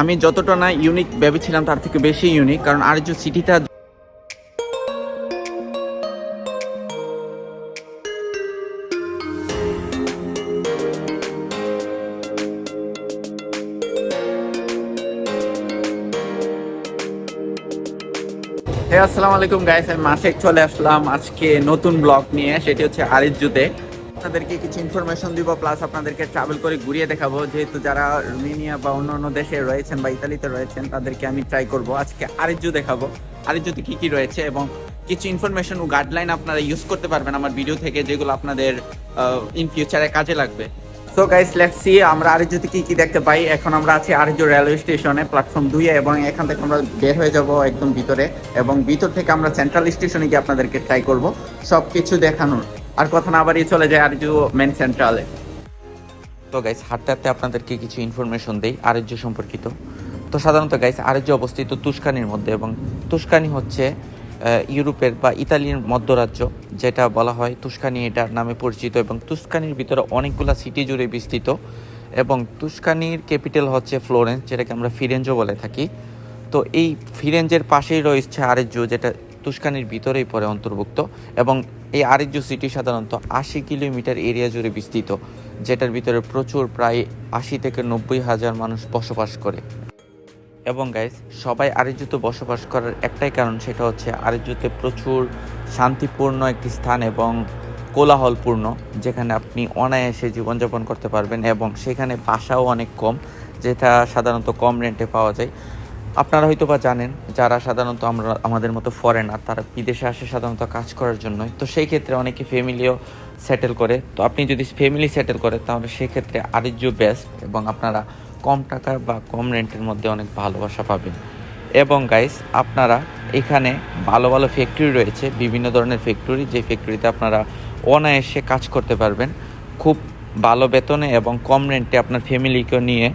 আমি যতটা না ইউনিক ভেবেছিলাম, তার থেকে বেশি ইউনিক কারণ আর্য সিটিটা হে, আসসালামু আলাইকুম গাইস আমি মাসেক চলে আসলাম আজকে নতুন ব্লগ নিয়ে, সেটি হচ্ছে আরিজুতে আপনাদেরকে কিছু ইনফরমেশন দিব প্লাস আপনাদেরকে ট্রাভেল করে ঘুরিয়ে দেখাবো। যেহেতু যারা রোমেনিয়া বা অন্য অন্য দেশে রয়েছেন বা ইতালিতে রয়েছেন, তাদেরকে আমি ট্রাই করব। আজকে আরিজু দেখাবো। আরিজুতে কি কি রয়েছে এবং কিছু ইনফরমেশন ও গাইডলাইন আপনারা ইউজ করতে পারবেন আমার ভিডিও থেকে, যেগুলো আপনাদের ইন ফিউচারে কাজে লাগবে। সো গাইস লেটস সি আমরা আরিজুতে কি কি দেখতে পাই। এখন আমরা আছি আরিজু রেলওয়ে স্টেশনে প্ল্যাটফর্ম দুই এবং এখান থেকে আমরা বের হয়ে যাব একদম ভিতরে। এবং ভিতর থেকে আমরা সেন্ট্রাল স্টেশনে গিয়ে আপনাদেরকে ট্রাই করব। সব কিছু দেখানোর। আর কথা না বাড়িয়ে চলে যায় আরিজু মেন সেন্ট্রালে তো গাইস হাঁটতে হাঁটতে আপনাদেরকে কিছু ইনফরমেশন দেই আরজ্য সম্পর্কিত। তো সাধারণত গাইস আরজ্য অবস্থিত তুস্কানির মধ্যে এবং তুস্কানি হচ্ছে ইউরোপের বা ইতালির মধ্যরাজ্য, যেটা বলা হয় তুস্কানি এটার নামে পরিচিত এবং তুস্কানির ভিতরে অনেকগুলা সিটি জুড়ে বিস্তৃত এবং তুস্কানির ক্যাপিটাল হচ্ছে ফ্লোরেন্স যেটাকে আমরা ফিরেঞ্জো বলে থাকি। তো এই ফিরেঞ্জের পাশেই রয়েছে আরেজ্য যেটা তুস্কানির ভিতরেই পড়ে অন্তর্ভুক্ত এবং এই আরেজ্য সিটি সাধারণত আশি কিলোমিটার এরিয়া জুড়ে বিস্তৃত, যেটার ভিতরে প্রচুর প্রায় আশি থেকে নব্বই হাজার মানুষ বসবাস করে। এবং গাইস সবাই আরিজুতে বসবাস করার একটাই কারণ সেটা হচ্ছে আরিজুতে প্রচুর শান্তিপূর্ণ একটি স্থান এবং কোলাহলপূর্ণ, যেখানে আপনি অনায়াসে জীবনযাপন করতে পারবেন এবং সেখানে বাসাও অনেক কম, যেটা সাধারণত কম রেন্টে পাওয়া যায়। আপনারা হয়তো বা জানেন, যারা সাধারণত আমরা, আমাদের মতো ফরেনার তারা বিদেশে আসে সাধারণত কাজ করার জন্যই। তো সেই ক্ষেত্রে অনেকে ফ্যামিলিও সেটেল করে। তো আপনি যদি ফ্যামিলি সেটেল করে, তাহলে সেক্ষেত্রে আরিজ্য বেস্ট এবং আপনারা কম টাকার বা কম রেন্টের মধ্যে অনেক ভালোবাসা পাবেন। এবং গাইস আপনারা এখানে ভালো ভালো ফ্যাক্টরি রয়েছে, বিভিন্ন ধরনের ফ্যাক্টরি যে ফ্যাক্টরিতে আপনারা অনায়াসে কাজ করতে পারবেন। খুব ভালো বেতনে এবং কম রেন্টে আপনার ফ্যামিলিকে নিয়ে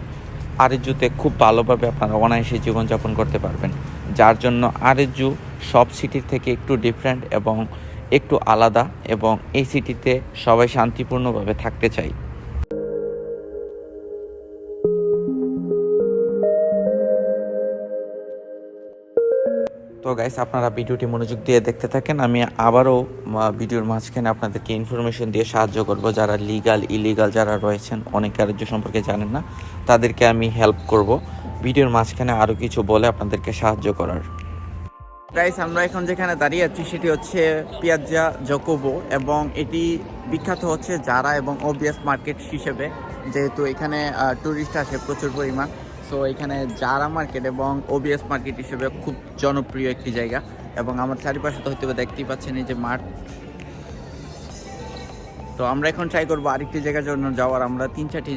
আরেজুতে খুব ভালোভাবে আপনারা অনায়াসে জীবনযাপন করতে পারবেন। যার জন্য আরেজু সব সিটির থেকে একটু ডিফারেন্ট এবং একটু আলাদা এবং এই সিটিতে সবাই শান্তিপূর্ণভাবে থাকতে চাই। তো গাইস আপনারা ভিডিওটি মনোযোগ দিয়ে দেখতে থাকেন। আমি আবারও ভিডিওর মাঝখানে আপনাদেরকে ইনফরমেশন দিয়ে সাহায্য করব। যারা লিগাল ইলিগাল যারা রয়েছেন, অনেক কার্য সম্পর্কে জানেন না, তাদেরকে আমি হেল্প করব। ভিডিওর মাঝখানে আরও কিছু বলে আপনাদেরকে সাহায্য করার। গাইস আমরা এখন যেখানে দাঁড়িয়ে আছি, সেটি হচ্ছে পিয়াজ্জা জকোবো এবং এটি বিখ্যাত হচ্ছে জারা এবং ওবিএস মার্কেট হিসেবে। যেহেতু এখানে টুরিস্ট আসে প্রচুর পরিমাণ। সো এখানে জারা মার্কেট এবং ওবিএস মার্কেট হিসেবে খুব জনপ্রিয় একটি জায়গা এবং আমার চারিপাশে তো হয়তো দেখতেই পাচ্ছেন এই যে মাঠ। তো আমরা এখন ট্রাই করব আরেকটি জায়গার জন্য যাওয়ার। আমরা তিন চারটি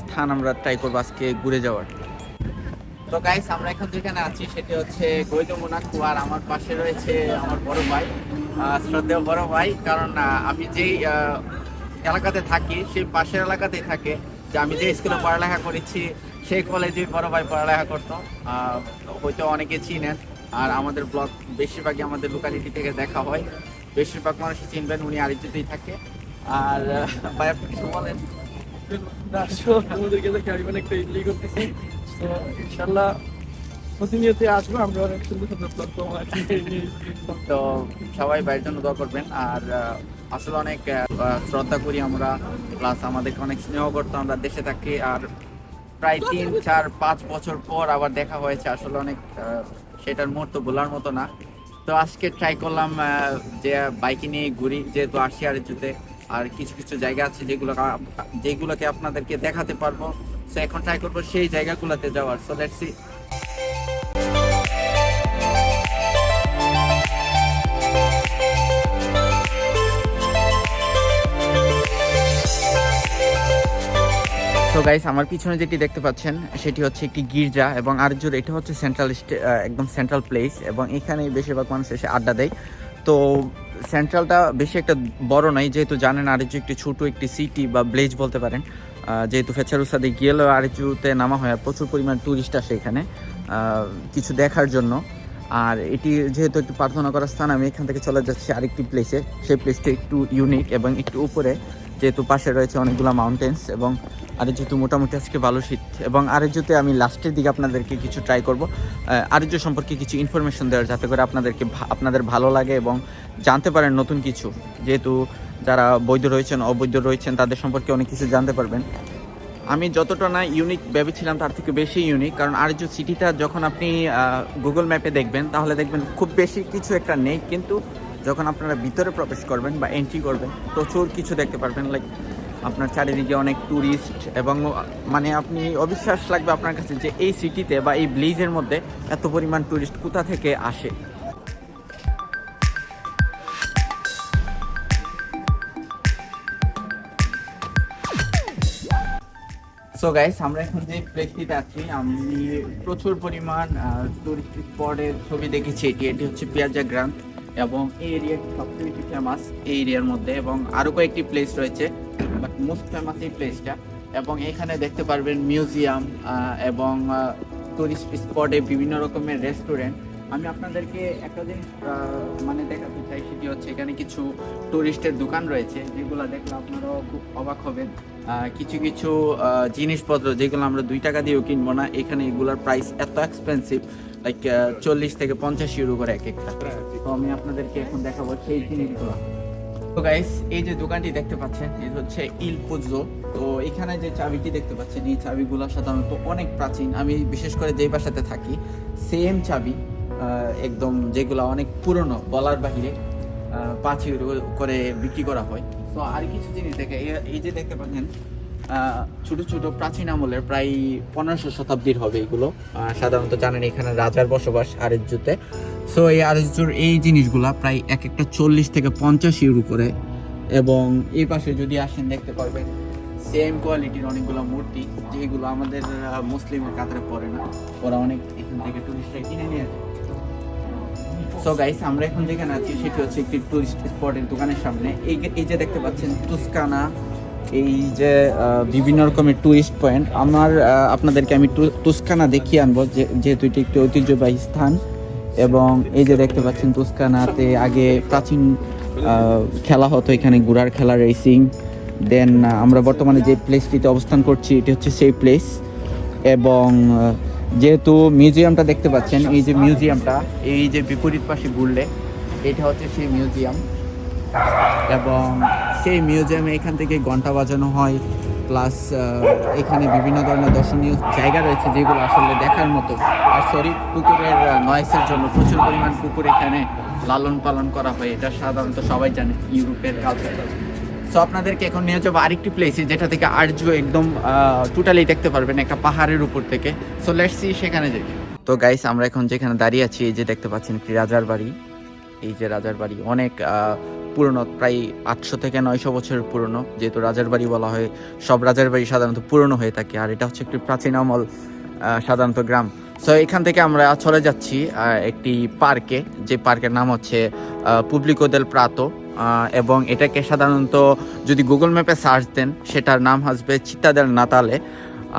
স্থান আমরা ট্রাই করব আজকে ঘুরে যাওয়ার। তো গাইস আমরা এখন যেখানে আছি সেটি হচ্ছে গৈতমুনাকু কুয়ার আমার পাশে রয়েছে আমার বড় ভাই শ্রদ্ধেয় বড় ভাই। কারণ আমি যেই এলাকাতে থাকি, সেই পাশের এলাকাতেই থাকে যে আমি যে স্কুলে পড়ালেখা করেছি সেই কলেজে বড় ভাই পড়ালেখা করতো। হয়তো অনেকে চিনেন। আর আমাদের ব্লগ বেশিরভাগই আমাদের লোকালিটি থেকে দেখা হয়। বেশিরভাগ মানুষই চিনবেন উনি আরিজিতেই থাকে। আর ভাই আপনি কিছু বলেন? আমাদেরকে দেখে আমি অনেকটা ইডলি করতেছি। তো ইনশাল্লাহ প্রতিনিয়ত আসব আমরা অনেক সুন্দর সুন্দর প্ল্যাটফর্ম আছে তো সবাই ভাইয়ের জন্য দোয়া করবেন। আর আসলে অনেক শ্রদ্ধা করি আমরা। প্লাস আমাদেরকে অনেক স্নেহ করতো আমরা দেশে থাকি। আর প্রায় তিন, চার, পাঁচ বছর পর আবার দেখা হয়েছে। আসলে অনেক সেটার মুহূর্ত বলার মতো না। তো আজকে ট্রাই করলাম যে বাইকে নিয়ে ঘুরি, যেহেতু আসি আর জুতে আর কিছু কিছু জায়গা আছে যেগুলো যেগুলোকে আপনাদেরকে দেখাতে পারব। সো এখন ট্রাই করব সেই জায়গাগুলোতে যাওয়ার। সো লেটস তো গাইস আমার পিছনে যেটি দেখতে পাচ্ছেন, সেটি হচ্ছে একটি গির্জা এবং আরজুর এটা হচ্ছে সেন্ট্রাল একদম সেন্ট্রাল প্লেস এবং এখানে বেশিরভাগ মানুষ এসে আড্ডা দেয়। তো সেন্ট্রালটা বেশি একটা বড় নয়, যেহেতু জানেন আরজু একটি ছোট একটি সিটি বা ব্লেজ বলতে পারেন। যেহেতু ফেচারুসাদে গেলেও আরজুতে নামা হয় আর প্রচুর পরিমাণ টুরিস্ট আসে এখানে কিছু দেখার জন্য। আর এটি যেহেতু একটু প্রার্থনা করার স্থান, আমি এখান থেকে চলে যাচ্ছি আরেকটি প্লেসে সেই প্লেসটা একটু ইউনিক এবং একটু উপরে। যেহেতু পাশে রয়েছে অনেকগুলো মাউন্টেন্স এবং আরেজ্যুতে মোটামুটি আজকে ভালো শীত এবং আরেজ্যুতে আমি লাস্টের দিকে আপনাদেরকে কিছু ট্রাই করব আরেজ্য সম্পর্কে কিছু ইনফরমেশন দেওয়ার যাতে করে আপনাদেরকে আপনাদের ভালো লাগে এবং জানতে পারেন নতুন কিছু। যেহেতু যারা বৈধ রয়েছেন, অবৈধ রয়েছেন, তাদের সম্পর্কে অনেক কিছু জানতে পারবেন। আমি যতটা না ইউনিক ভেবেছিলাম, তার থেকে বেশি ইউনিক কারণ আর্য সিটিটা যখন আপনি গুগল ম্যাপে দেখবেন, তাহলে দেখবেন খুব বেশি কিছু একটা নেই, কিন্তু যখন আপনারা ভিতরে প্রবেশ করবেন বা এন্ট্রি করবেন, প্রচুর কিছু দেখতে পারবেন লাইক আপনার চারিদিকে অনেক ট্যুরিস্ট এবং মানে আপনি অবিশ্বাস লাগবে আপনার কাছে যে এই সিটিতে বা এই ব্লিজের মধ্যে এত পরিমাণ ট্যুরিস্ট কোথা থেকে আসে। সো গাইস আমরা এখন যে প্লেসটিতে আছি, আমি প্রচুর পরিমাণ টুরিস্ট স্পটের ছবি দেখেছি। এটি এটি হচ্ছে পিয়াজা গ্রান্ট। এবং এই এরিয়াটি সবচেয়ে বেশি ফেমাস এই এরিয়ার মধ্যে এবং আরও কয়েকটি প্লেস রয়েছে। বাট মোস্ট ফেমাস এই প্লেসটা এবং এখানে দেখতে পারবেন মিউজিয়াম এবং টুরিস্ট স্পটে বিভিন্ন রকমের রেস্টুরেন্ট আমি আপনাদেরকে একটা জিনিস মানে দেখাতে চাই, সেটি হচ্ছে এখানে কিছু টুরিস্টের দোকান রয়েছে, যেগুলো দেখলে আপনারাও খুব অবাক হবেন। কিছু কিছু জিনিসপত্র যেগুলো আমরা দুই টাকা দিয়েও কিনবো না, এখানে এগুলোর প্রাইস এত এক্সপেন্সিভ লাইক চল্লিশ থেকে পঞ্চাশ ইউরো করে এক একটা। তো আমি আপনাদেরকে এখন দেখাবো সেই জিনিসগুলো। তো গাইস এই যে দোকানটি দেখতে পাচ্ছেন এটা হচ্ছে ইল পুজো তো এখানে যে চাবিটি দেখতে পাচ্ছেন, এই চাবিগুলো সাধারণত অনেক প্রাচীন, আমি বিশেষ করে যেই বাসাতে থাকি সেম চাবি একদম যেগুলো অনেক পুরনো, বলার বাহিরে পাঁচ ইউরো করে বিক্রি করা হয়। তো আর কিছু জিনিস দেখে, এই- যে দেখতে পাচ্ছেন ছোট ছোট প্রাচীন আমলের প্রায় পনেরোশো শতাব্দীর হবে এগুলো। সাধারণত জানেন এখানে রাজার বসবাস আরেজ্জুতে। সো এই আরেজ্জুর এই জিনিসগুলা প্রায় এক একটা চল্লিশ থেকে পঞ্চাশ ইউরো করে। এবং এই পাশে যদি আসেন, দেখতে পারবেন সেম কোয়ালিটির অনেকগুলো মূর্তি, যেগুলো আমাদের মুসলিমের কাতারে পড়ে না। ওরা অনেক এখান থেকে টুরিস্টরা কিনে নিয়ে যায় সো গাইস আমরা এখন যেখানে আছি, সেটি হচ্ছে একটি টুরিস্ট স্পটের দোকানের সামনে। এই এই যে দেখতে পাচ্ছেন, তুস্কানা এই যে বিভিন্ন রকমের টুরিস্ট পয়েন্ট আমার আপনাদেরকে আমি তুস্কানা দেখিয়ে আনব যেহেতু এটি একটি ঐতিহ্যবাহী স্থান এবং এই যে দেখতে পাচ্ছেন তুস্কানাতে আগে প্রাচীন খেলা হতো, এখানে ঘোড়ার খেলা রেসিং দেন আমরা বর্তমানে যে প্লেসটিতে অবস্থান করছি, এটি হচ্ছে সেই প্লেস এবং যেহেতু মিউজিয়ামটা দেখতে পাচ্ছেন, এই যে মিউজিয়ামটা এই যে বিপরীত পাশে ঘুরলে, এটা হচ্ছে সেই মিউজিয়াম এবং সেই মিউজিয়ামে এখান থেকে ঘণ্টা বাজানো হয় প্লাস এখানে বিভিন্ন ধরনের দর্শনীয় জায়গা রয়েছে যেগুলো আসলে দেখার মতো। আর সরি কুকুরের নয়েসের জন্য প্রচুর পরিমাণ কুকুর এখানে লালন পালন করা হয়, এটা সাধারণত সবাই জানে, ইউরোপের কালচার সো আপনাদেরকে এখন নিয়ে যাব আরেকটি প্লেসে যেটা থেকে আর্য একদম টোটালি দেখতে পারবেন একটা পাহাড়ের উপর থেকে। সো লেটস সেখানে যাই। তো গাইস আমরা এখন যেখানে দাঁড়িয়ে আছি, এই যে দেখতে পাচ্ছেন একটি রাজার বাড়ি। এই যে রাজার বাড়ি, অনেক পুরনো, প্রায় আটশো থেকে নয়শো বছরের পুরনো, যেহেতু রাজার বাড়ি বলা হয়, সব রাজার বাড়ি সাধারণত পুরনো হয়ে থাকে, আর এটা হচ্ছে একটি প্রাচীন আমল সাধারণত গ্রাম। সো এখান থেকে আমরা চলে যাচ্ছি একটি পার্কে, যে পার্কের নাম হচ্ছে পুবলিকো দেল প্রাতো এবং এটাকে সাধারণত যদি গুগল ম্যাপে সার্চ দেন, সেটার নাম আসবে চিত্তাদেল নাতালে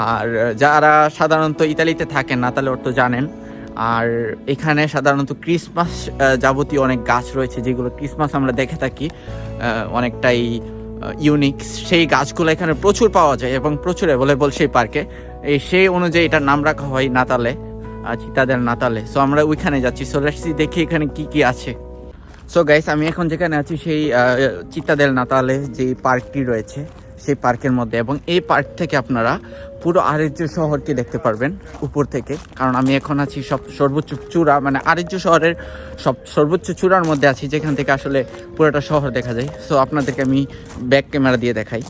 আর যারা সাধারণত ইতালিতে থাকেন নাতালে অর্থ জানেন আর এখানে সাধারণত ক্রিসমাস যাবতীয় অনেক গাছ রয়েছে, যেগুলো ক্রিসমাস আমরা দেখে থাকি। অনেকটাই ইউনিক সেই গাছগুলো এখানে প্রচুর পাওয়া যায় এবং প্রচুর অ্যাভেলেবল সেই পার্কে এই সেই অনুযায়ী এটার নাম রাখা হয় নাতালে চিতাদের নাতালে। সো আমরা ওইখানে যাচ্ছি। সো লেটস দেখি এখানে কি কি আছে। সো গাইস আমি এখন যেখানে আছি, সেই চিতাদের নাতালে যে পার্কটি রয়েছে। সেই পার্কের মধ্যে এবং এই পার্ক থেকে আপনারা পুরো আরেজ্য শহরকে দেখতে পারবেন উপর থেকে। কারণ আমি এখন আছি সব সর্বোচ্চ চূড়া মানে আরেজ্য শহরের সব সর্বোচ্চ চূড়ার মধ্যে আছি, যেখান থেকে আসলে পুরোটা শহর দেখা যায়। সো আপনাদেরকে আমি ব্যাক ক্যামেরা দিয়ে দেখাই।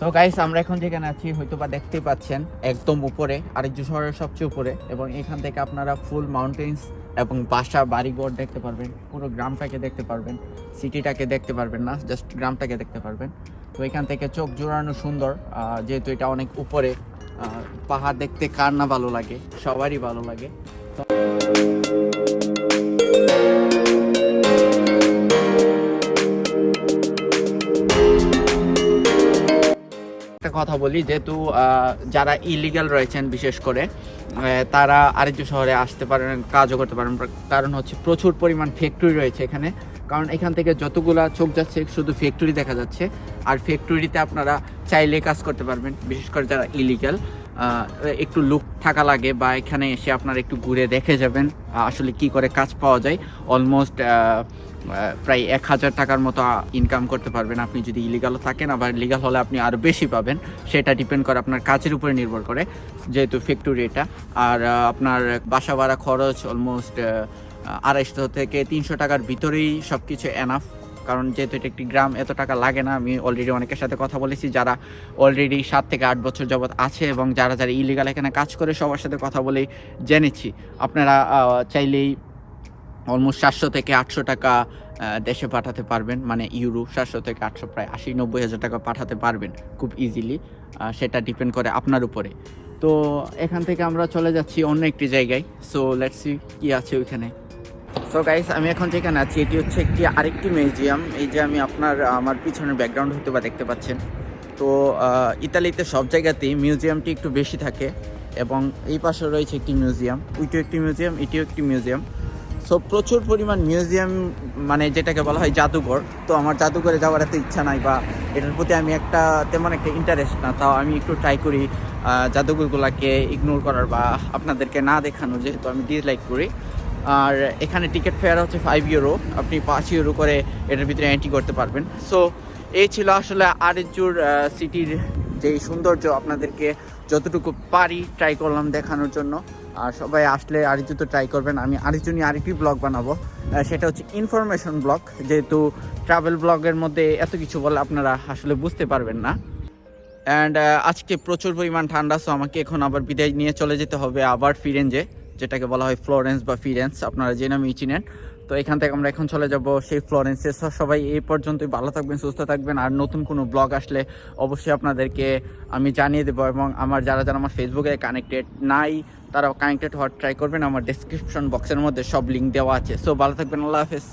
সো গাইস আমরা এখন যেখানে আছি হয়তো বা দেখতেই পাচ্ছেন, একদম উপরে আরেকজু শহরের সবচেয়ে উপরে। এবং এখান থেকে আপনারা ফুল মাউন্টেন্স এবং বাসা, বাড়িঘর দেখতে পারবেন। পুরো গ্রামটাকে দেখতে পারবেন সিটিটাকে দেখতে পারবেন না জাস্ট গ্রামটাকে দেখতে পারবেন। তো এখান থেকে চোখ জোড়ানো সুন্দর। যেহেতু এটা অনেক উপরে পাহাড় দেখতে কার না ভালো লাগে? সবারই ভালো লাগে। কথা বলি, যেহেতু যারা ইলিগাল রয়েছেন বিশেষ করে তারা আরেকটু শহরে আসতে পারেন, কাজও করতে পারেন, কারণ হচ্ছে প্রচুর পরিমাণ ফ্যাক্টরি রয়েছে এখানে। কারণ এখান থেকে যতগুলা চোখ যাচ্ছে, শুধু ফ্যাক্টরি দেখা যাচ্ছে। আর ফ্যাক্টরিতে আপনারা চাইলে কাজ করতে পারবেন, বিশেষ করে যারা ইলিগাল একটু লুক থাকা লাগে বা এখানে এসে আপনারা একটু ঘুরে দেখে যাবেন আসলে কি করে কাজ পাওয়া যায়। অলমোস্ট প্রায় এক হাজার টাকার মতো ইনকাম করতে পারবেন। আপনি যদি ইলিগালও থাকেন, আবার লিগাল হলে আপনি আরও বেশি পাবেন। সেটা ডিপেন্ড করে আপনার কাজের উপরে নির্ভর করে, যেহেতু ফ্যাক্টরি এটা। আর আপনার বাসা ভাড়া খরচ অলমোস্ট আড়াইশো থেকে তিনশো টাকার ভিতরেই সব কিছু এনাফ কারণ যেহেতু এটা একটি গ্রাম, এত টাকা লাগে না। আমি অলরেডি অনেকের সাথে কথা বলেছি, যারা অলরেডি সাত থেকে আট বছর যাবৎ আছে এবং যারা যারা ইলিগাল এখানে কাজ করে, সবার সাথে কথা বলে জেনেছি। আপনারা চাইলেই অলমোস্ট সাতশো থেকে আটশো টাকা দেশে পাঠাতে পারবেন। মানে ইউরো সাতশো থেকে আটশো, প্রায় আশি, নব্বই হাজার টাকা পাঠাতে পারবেন খুব ইজিলি সেটা ডিপেন্ড করে আপনার উপরে। তো এখান থেকে আমরা চলে যাচ্ছি অন্য একটি জায়গায়। সো লেটস সি কি আছে ওইখানে। সো গাইস আমি এখন যেখানে আছি, এটি হচ্ছে একটি আরেকটি মিউজিয়াম এই যে আমি আপনার, আমার পিছনের ব্যাকগ্রাউন্ড হতে বা দেখতে পাচ্ছেন। তো ইতালিতে সব জায়গাতেই মিউজিয়ামটি একটু বেশি থাকে এবং এই পাশে রয়েছে একটি মিউজিয়াম ওইটিও একটি মিউজিয়াম এটিও একটি মিউজিয়াম সো প্রচুর পরিমাণ মিউজিয়াম মানে যেটাকে বলা হয় জাদুঘর। তো আমার জাদুঘরে যাওয়ার এত ইচ্ছা নাই বা এটার প্রতি আমি একটা তেমন একটা ইন্টারেস্ট না। তাও আমি একটু ট্রাই করি জাদুঘরগুলোকে ইগনোর করার বা আপনাদেরকে না দেখানো যেহেতু আমি ডিসলাইক করি। আর এখানে টিকিট ফেয়ার হচ্ছে ফাইভ ইউরো আপনি পাঁচ ইউরো করে এটার ভিতরে এন্ট্রি করতে পারবেন। সো এই ছিল আসলে আরেকজুর সিটির যে সৌন্দর্য আপনাদেরকে যতটুকু পারি ট্রাই করলাম দেখানোর জন্য। আর সবাই আসলে আরিজু তো ট্রাই করবেন। আমি আরিজু নিয়ে আরেকটি ব্লগ বানাবো। সেটা হচ্ছে ইনফরমেশন ব্লগ যেহেতু ট্রাভেল ব্লগের মধ্যে এত কিছু বলে আপনারা আসলে বুঝতে পারবেন না। অ্যান্ড আজকে প্রচুর পরিমাণ ঠান্ডা সো আমাকে এখন আবার বিদায় নিয়ে চলে যেতে হবে আবার ফিরেঞ্জে যেটাকে বলা হয় ফ্লোরেন্স বা ফিরেন্স আপনারা যে নামেই চিনেন। তো এখান থেকে আমরা এখন চলে যাব সেই ফ্লোরেন্সে সবাই এই পর্যন্তই ভালো থাকবেন, সুস্থ থাকবেন। আর নতুন কোনো ব্লগ আসলে অবশ্যই আপনাদেরকে আমি জানিয়ে দেবো এবং আমার যারা যারা আমার ফেসবুকে কানেক্টেড নাই তারা কানেক্টেড হওয়ার ট্রাই করবেন। আমার ডিসক্রিপশন বক্সের মধ্যে সব লিঙ্ক দেওয়া আছে। সো ভালো থাকবেন, আল্লাহ হাফেজ।